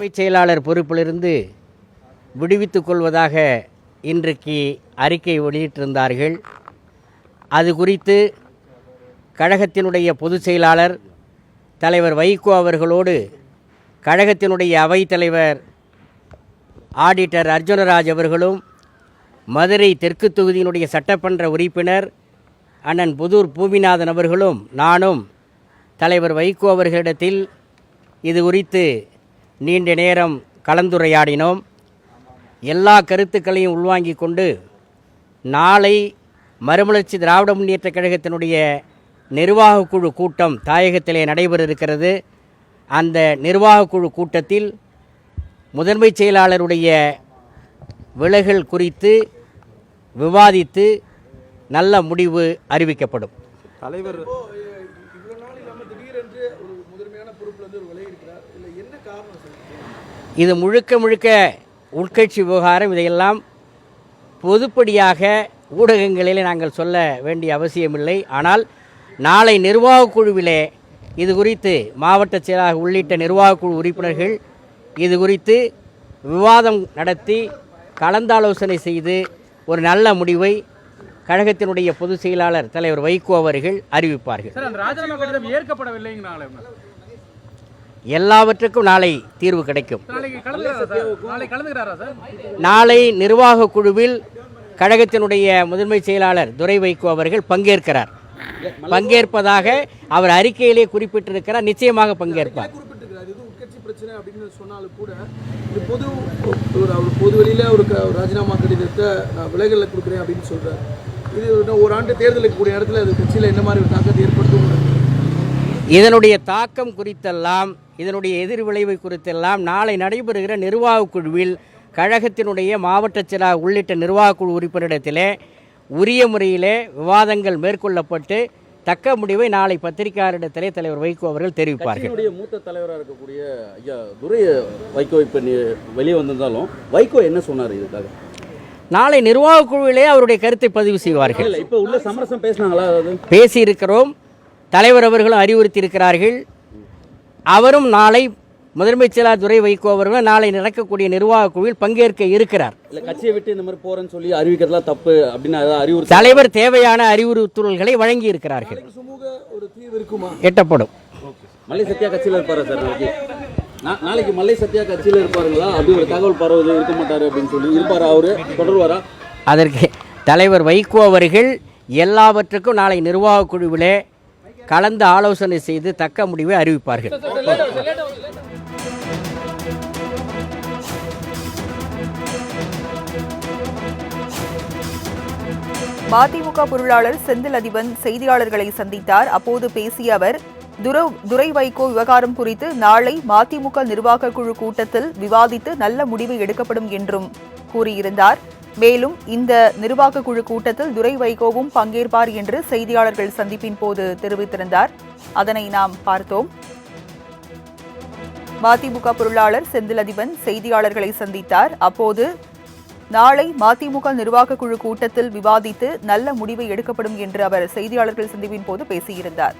தலைமைச் செயலாளர் பொறுப்பிலிருந்து விடுவித்துக் கொள்வதாக இன்றைக்கு அறிக்கை வெளியிட்டிருந்தார்கள். அது குறித்து கழகத்தினுடைய பொதுச் செயலாளர் தலைவர் வைகோ அவர்களோடு கழகத்தினுடைய அவைத்தலைவர் ஆடிட்டர் அர்ஜுனராஜ் அவர்களும் மதுரை தெற்கு தொகுதியினுடைய சட்டமன்ற உறுப்பினர் அண்ணன் புதூர் பூமிநாதன் அவர்களும் நானும் தலைவர் வைகோ அவர்களிடத்தில் இது குறித்து நீண்ட நேரம் கலந்துரையாடினோம். எல்லா கருத்துக்களையும் உள்வாங்கிக் கொண்டு நாளை மறுமலர்ச்சி திராவிட முன்னேற்றக் கழகத்தினுடைய நிர்வாகக் குழு கூட்டம் தாயகத்திலே நடைபெற இருக்கிறது அந்த நிர்வாகக் குழு கூட்டத்தில் முதன்மைச் செயலாளருடைய விலகல் குறித்து விவாதித்து நல்ல முடிவு அறிவிக்கப்படும். தலைவர் இவ்வளோ நாள் இல்லாமல் திடீரென்று ஒரு முதன்மையான பொறுப்புல இருந்து ஒரு விலகி இருக்கிறார். இல்லை என்ன காரணம் சார்? இது முழுக்க முழுக்க உட்கட்சி விவகாரம். இதையெல்லாம் பொதுப்படியாக ஊடகங்களில் நாங்கள் சொல்ல வேண்டிய அவசியமில்லை. ஆனால் நாளை நிர்வாகக் குழுவிலே இது குறித்து மாவட்ட செயலாளர் உள்ளிட்ட நிர்வாகக் குழு உறுப்பினர்கள் இது குறித்து விவாதம் நடத்தி கலந்தாலோசனை செய்து ஒரு நல்ல முடிவை கழகத்தினுடைய பொதுச் செயலாளர் தலைவர் வைகோ அவர்கள் அறிவிப்பார்கள் சார் அந்த ராஜினாமா கடிதம் ஏற்கப்படவில்லைங்கனால எல்லாவற்றுக்கும் நாளை தீர்வு கிடைக்கும். நாளை நிர்வாக குழுவில் கழகத்தினுடைய முதன்மை செயலாளர் துரை வைகோ அவர்கள் பங்கேற்கிறார். பங்கேற்பதாக அவர் அறிக்கையிலே குறிப்பிட்டிருக்கிறார். நிச்சயமாக பங்கேற்பார். பிரச்சனை அப்படின்னு சொன்னாலும் கூட இது பொது ஒரு அவர் பொது வெளியில் ஒரு ராஜினாமா கடிதத்தை நான் விலகலில் கொடுக்குறேன் அப்படின்னு சொல்கிறார் இது ஒரு ஆண்டு தேர்தலுக்கு கூடிய இடத்துல அது கட்சியில் என்ன மாதிரி ஒரு தாக்கத்தை ஏற்படுத்தும்? இதனுடைய தாக்கம் குறித்தெல்லாம் இதனுடைய எதிர்விளைவை குறித்தெல்லாம் நாளை நடைபெறுகிற நிர்வாகக் குழுவில் கழகத்தினுடைய மாவட்ட செயலாளர் உள்ளிட்ட நிர்வாகக் குழு உறுப்பினரிடத்திலே உரிய முறையிலே விவாதங்கள் மேற்கொள்ளப்பட்டு தக்க முடிவை நாளை பத்திரிகையாளரிடத்திலே தலைவர் வைகோ அவர்கள் தெரிவிப்பார்கள். மூத்த தலைவராக இருக்கக்கூடிய ஐயா துரை வைகோ இப்போ வெளியே வந்திருந்தாலும் வைகோ என்ன சொன்னார் இதுக்காக? நாளை நிர்வாகக் குழுவிலே அவருடைய கருத்தை பதிவு செய்வார்கள். இப்போ உள்ள சமரசம் பேசினாங்களா பேசியிருக்கிறோம். தலைவர் அவர்களும் அறிவுறுத்தி இருக்கிறார்கள் அவரும் நாளை முதன்மைச் செயலாளர் துரை வைகோ அவர்களும் நாளை நடக்கக்கூடிய நிர்வாகக் குழுவில் பங்கேற்க இருக்கிறார். இல்லை கட்சியை விட்டு இந்த மாதிரி போறேன்னு சொல்லி அறிவிக்கிறதுலாம் தப்பு அப்படின்னு அறிவுறுத்தி தலைவர் தேவையான அறிவுறுத்தல்களை வழங்கி இருக்கிறார்கள். எட்டப்படும். மல்லை சத்யா கட்சியில் இருப்பாரா சார் நாளைக்கு? நாளைக்கு மல்லை சத்யா கட்சியில் இருப்பாருங்களா? அப்படி ஒரு தகவல் பரவுது இருக்க மாட்டாரு அப்படின்னு சொல்லி இருப்பாரா அவரு? தொடர்வாரா? அதற்கு தலைவர் வைகோ அவர்கள் எல்லாவற்றுக்கும் நாளை நிர்வாகக் குழுவிலே கலந்து ஆலோசனை செய்து தக்க முடிவை அறிவிப்பார்கள். மதிமுக பொருளாளர் செந்தில் அதிபன் செய்தியாளர்களை சந்தித்தார். அப்போது பேசிய அவர் துர- துரை வைகோ விவகாரம் குறித்து நாளை மதிமுக நிர்வாக குழு கூட்டத்தில் விவாதித்து நல்ல முடிவு எடுக்கப்படும் என்றும் கூறியிருந்தார். மேலும் இந்த நிர்வாக குழு கூட்டத்தில் துரை வைகோவும் பங்கேற்பார் என்று செய்தியாளர்கள் சந்திப்பின் போது தெரிவித்திருந்தார். அதனை நாம் பார்த்தோம். மதிமுக பொருளாளர் செந்தில் அதிபன் செய்தியாளர்களை சந்தித்தார். அப்போது நாளை மதிமுக நிர்வாக குழு கூட்டத்தில் விவாதித்து நல்ல முடிவு எடுக்கப்படும் என்று அவர் செய்தியாளர்கள் சந்திப்பின் போது பேசியிருந்தார்.